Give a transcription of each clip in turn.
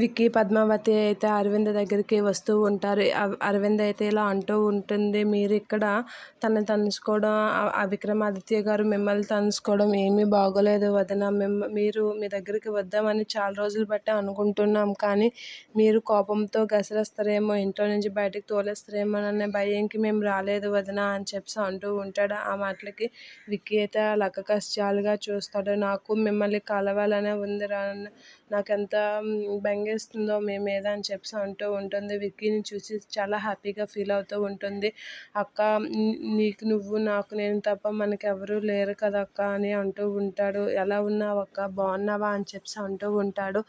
విక్కీ పద్మావతి అయితే అరవింద్ దగ్గరికి వస్తూ ఉంటారు. అరవింద్ అయితే ఇలా అంటూ ఉంటుంది మీరు ఇక్కడ తను తనుసుకోవడం విక్రమాదిత్య గారు మిమ్మల్ని తనుసుకోవడం ఏమీ బాగోలేదు వదిన. మిమ్మ మీరు మీ దగ్గరికి వద్దామని చాలా రోజులు బట్టి అనుకుంటున్నాం కానీ మీరు కోపంతో గసరేస్తారేమో ఇంట్లో నుంచి బయటకు తోలేస్తారేమో అనే భయంకి మేము రాలేదు వదిన అని చెప్పి అంటూ ఉంటాడు. ఆ మాటలకి విక్కీ అయితే లక్క కష్టాలుగా చూస్తాడు. నాకు మిమ్మల్ని కలవాలనే ఉంది రా నాకు ఎంత బెంగేస్తుందో మీ మీద అని చెప్పి అంటూ ఉంటుంది. విక్కీని చూసి చాలా హ్యాపీగా ఫీల్ అవుతూ ఉంటుంది. అక్క నీకు నువ్వు నాకు నేను తప్ప మనకి లేరు కదా అక్క అని అంటూ ఉంటాడు. ఎలా ఉన్నావు అక్క? బాగున్నావా అని చెప్పి అంటూ ఉంటాడు.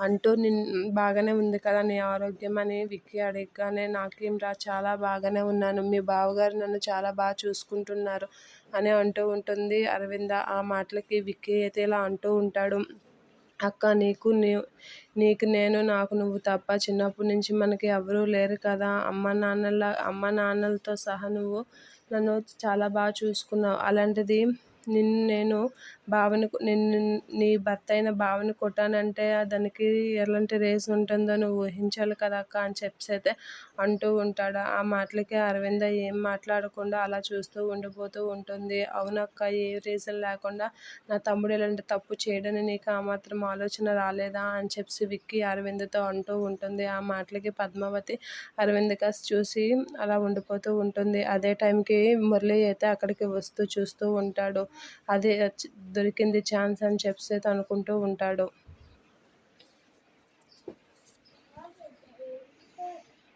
అంటూ నిన్ బాగానే ఉంది కదా నీ ఆరోగ్యం అని విక్కీ అడగగానే నాకేం రా చాలా బాగానే ఉన్నాను. మీ బావగారు నన్ను చాలా బాగా చూసుకుంటున్నారు అని అంటూ ఉంటుంది. అరవింద ఆ మాటలకి విక్కీ అయితే ఇలా అంటూ ఉంటాడు. అక్క నీకు నీ నీకు నేను నాకు నువ్వు తప్ప చిన్నప్పటి నుంచి మనకి ఎవరూ లేరు కదా. అమ్మ నాన్నల అమ్మ నాన్నలతో సహా నువ్వు నన్ను చాలా బాగా చూసుకున్నావు. అలాంటిది నిన్ను నేను బావని నిన్ను నీ భర్త అయిన బావని కొట్టానంటే దానికి ఎలాంటి రేస్ ఉంటుందో నువ్వు ఊహించాలి కదా అక్క అని చెప్పి అయితే అంటూ ఉంటాడు. ఆ మాటలకి అరవింద ఏం మాట్లాడకుండా అలా చూస్తూ ఉండిపోతూ ఉంటుంది. అవునక్క ఏ రీజన్ లేకుండా నా తమ్ముడు ఇలాంటి తప్పు చేయడని నీకు ఆ మాత్రం ఆలోచన రాలేదా అని చెప్పి విక్కీ అరవింద్తో అంటూ ఉంటుంది. ఆ మాటలకి పద్మావతి అరవింద్ కాస్ చూసి అలా ఉండిపోతూ ఉంటుంది. అదే టైంకి మురళి అయితే అక్కడికి వస్తూ చూస్తూ ఉంటాడు. అదే దొరికింది ఛాన్స్ అని చెప్పేసి అనుకుంటూ ఉంటాడు.